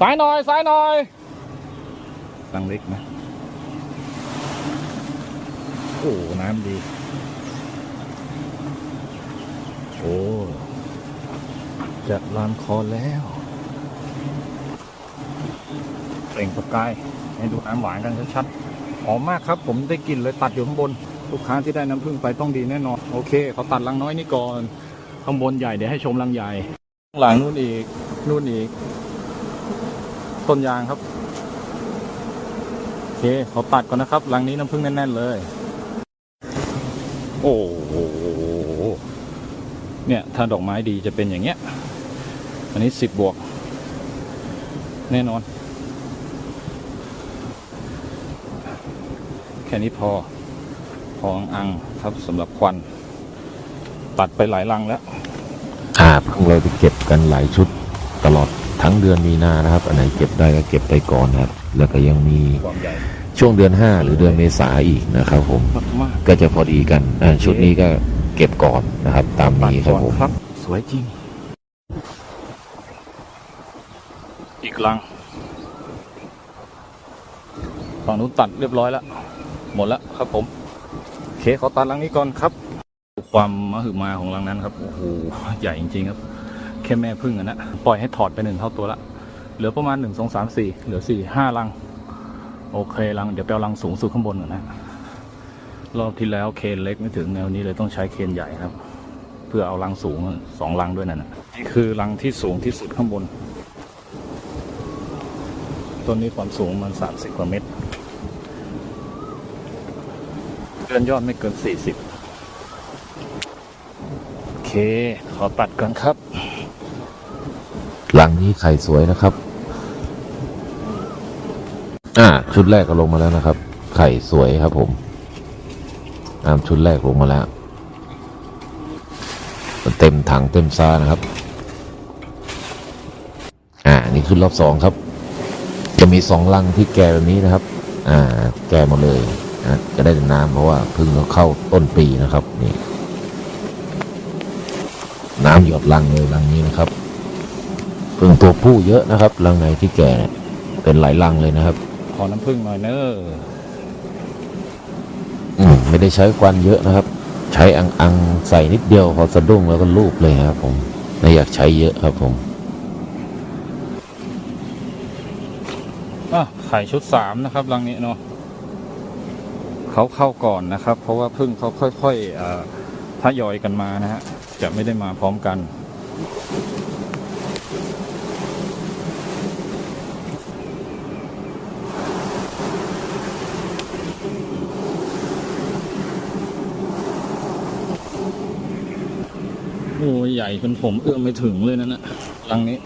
ซ้ายหน่อยซ้ายหน่อยตังเล็กนะ โอ้ น้ำดี โอ้ จะลานคอแล้วเปล่งประกาย ให้ดูน้ำหวานกันชัดๆหอมมากครับ ผมได้กลิ่นเลยตัดอยู่ข้างบน ลูกค้าที่ได้น้ำผึ้งไปต้องดีแน่นอน โอเค เขาตัดรังน้อยนี่ก่อน ข้างบนใหญ่เดี๋ยวให้ชมรังใหญ่ หลังนู่นอีก นู่นอีก ต้นยางครับโอเคขาตัดก่อนนะครับรังนี้น้ำผึ้งแน่น ๆ เลย โอ้โหเนี่ยถ้าดอกไม้ดีจะเป็นอย่างเงี้ย อันนี้สิบบวก แน่นอน แค่นี้พอพองอังครับสำหรับควัน ตัดไปหลายรังแล้วอ่าเพิ่งเราไปเก็บกันหลายชุดตลอด ทั้งเดือนมีนานะครับ อันไหนเก็บได้ก็เก็บไปก่อนครับ แล้วก็ยังมีช่วงเดือน 5 หรือเดือนเมษาอีกนะครับผมก็จะพอดีกันชุดนี้ก็เก็บก่อนนะครับ ตามนี้ครับผมสวยจริง อีกรังฝั่งนู้นตัดเรียบร้อยแล้ว หมดแล้วครับผมโอเคขอตัดรังนี้ก่อนครับ ความมหึมาของรังนั้นครับโอ้โหใหญ่จริงๆครับ แค่แม่พึ่งอะนะ ปล่อยให้ถอดไปหนึ่งเท่าตัวละ เหลือประมาณหนึ่งสองสามสี่เหลือสี่ห้ารัง โอเครัง เดี๋ยวไปเอารังสูงสุดข้างบนก่อนนะ รอบที่แล้วเคนเล็กไม่ถึงแนวนี้เลยต้องใช้เคนใหญ่ครับ เพื่อเอารังสูงสองรังด้วยนั่นนะนี่คือรังที่สูงที่สุดข้างบน ต้นนี้ความสูงมันสามสิบกว่าเมตรเกินยอดไม่เกินสี่สิบโอเค ขอตัดก่อนครับ หลังนี้ไข่สวยนะครับ อ่า ชุดแรกก็ลงมาแล้วนะครับ ไข่สวยครับผมตามชุดแรกลงมาแล้ว เต็มถังเต็มซ่านะครับ อ่า นี่คือรอบสองครับ จะมีสองลังที่แก่แบบนี้นะครับ อ่า แก่หมดเลยนะจะได้แต่น้ำเพราะว่าเพึ่งเราเข้าต้นปีนะครับ นี่ น้ำหยดลังเลยลังนี้นะครับ พึ่งตัวผู้เยอะนะครับรังไหนที่แก่เนี่ยเป็นหลายรังเลยนะครับ ขอน้ำผึ้งหน่อยเนอะอืมไม่ได้ใช้ควันเยอะนะครับ ใช้อังอังๆใส่นิดเดียวพอสะดุ้งแล้วก็ลูบเลยครับ ผมไม่อยากใช้เยอะครับผมอะไข่ชุดสามนะครับรังนี้เนาะเขาเข้าก่อนนะครับ เพราะว่าพึ่งเขาค่อยๆเอ่อทยอยกันมานะฮะจะไม่ได้มาพร้อมกัน โอ้ยใหญ่จนผมเอื้อมไม่ถึงเลยนั่นนะรังนี้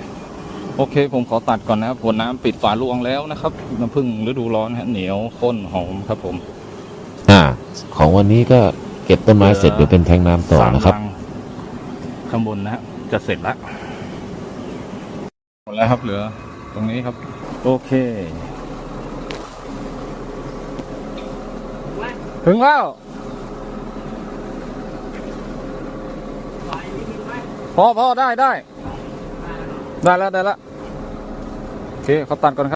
โอเคผมขอตัดก่อนนะครับผลน้ำปิดฝาลวงแล้วนะครับน้ำผึ้งฤดูร้อนฮะเหนียวข้นหอมครับ ผม อ่า ของวันนี้ก็เก็บต้นไม้เสร็จเดี๋ยวเป็นแทงน้ำต่อนะครับสามงข้างบนนะฮะจะเสร็จแล้วหมดแล้วครับเหลือ ตรงนี้ครับ โอเค ถึงแล้ว พอพอได้ได้ ได้แล้วได้แล้วโอเคเขาตัดก่อนครับ